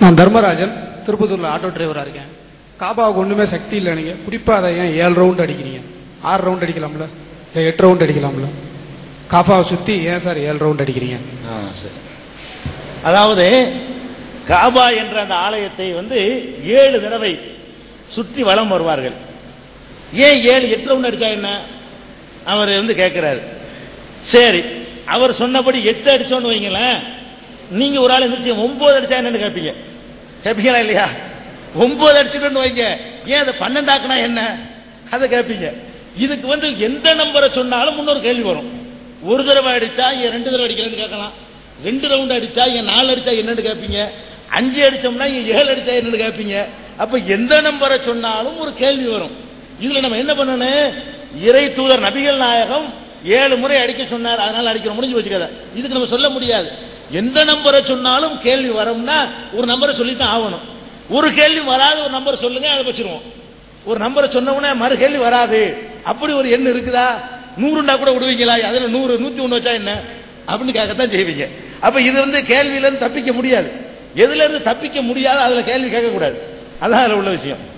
நான் தர்மராஜன் திருப்பத்தூர்ல ஆட்டோ டிரைவரா இருக்கேன். காபாவுக்கு ஒண்ணுமே சக்தி இல்லை நீங்க குடிப்பாத அதை ஏன் ஏழு ரவுண்ட் அடிக்கிறீங்க? ஆறு ரவுண்ட் அடிக்கலாம்ல? இல்ல எட்டு ரவுண்ட் அடிக்கலாம்ல? காபாவை சுத்தி ஏன் சார் ஏழு ரவுண்ட் அடிக்கிறீங்க? ஆ, அதாவது காபா என்ற அந்த ஆலயத்தை வந்து ஏழு தடவை சுற்றி வலம் வருவார்கள். ஏன் ஏழு எட்டு ரவுண்ட் அடிச்சா என்ன? அவர் வந்து கேட்கிறாரு சரி அவர் சொன்னபடி எட்டு அடிச்சோன்னு வைங்களேன். நீங்க ஒரு ஆள் எந்திரிச்சு ஒன்பது அடிச்சா என்னன்னு கேட்பீங்க கேட்பீங்களா இல்லையா? ஒன்பது அடிச்சுட்டு வைங்க. ஏன் அதை பன்னெண்டாக்குனா என்ன? அதை கேட்பீங்க இதுக்கு வந்து எந்த நம்பரை சொன்னாலும் இன்னொரு கேள்வி வரும். ஒரு தடவை அடிச்சா ஏன் ரெண்டு தடவை அடிக்கிறேன்னு கேட்கலாம். ரெண்டு ரவுண்ட் அடிச்சா ஏன் நாலு அடிச்சா என்னன்னு கேட்பீங்க அஞ்சு அடிச்சோம்னா ஏன் ஏழு அடிச்சா என்னன்னு கேட்பீங்க அப்ப எந்த நம்பரை சொன்னாலும் ஒரு கேள்வி வரும். இதுல நம்ம என்ன பண்ணணும்? இறை தூதர் நபிகள் நாயகம் ஏழு முறை அடிக்க சொன்னார். அதனால அடிக்கிற முடிஞ்சு வச்சுக்காத இதுக்கு நம்ம சொல்ல முடியாது. எந்த நம்பரை சொன்னாலும் கேள்வி வரும்னா ஒரு நம்பரை சொல்லித்தான் ஆகணும். ஒரு கேள்வி வராத ஒரு நம்பர் சொல்லுங்க அதை வச்சிருவோம். ஒரு நம்பரை சொன்ன உடனே மறு கேள்வி வராது. அப்படி ஒரு எண் இருக்குதா? நூறுண்டா கூட விடுவீங்களா? அதுல நூறு நூத்தி ஒண்ணு வச்சா என்ன? அப்படின்னு கேட்கத்தான் செய்வீங்க. அப்ப இது வந்து கேள்வியில இருந்து தப்பிக்க முடியாது. எதுல இருந்து தப்பிக்க முடியாது அதுல கேள்வி கேட்க கூடாது அதான் அதுல உள்ள விஷயம்.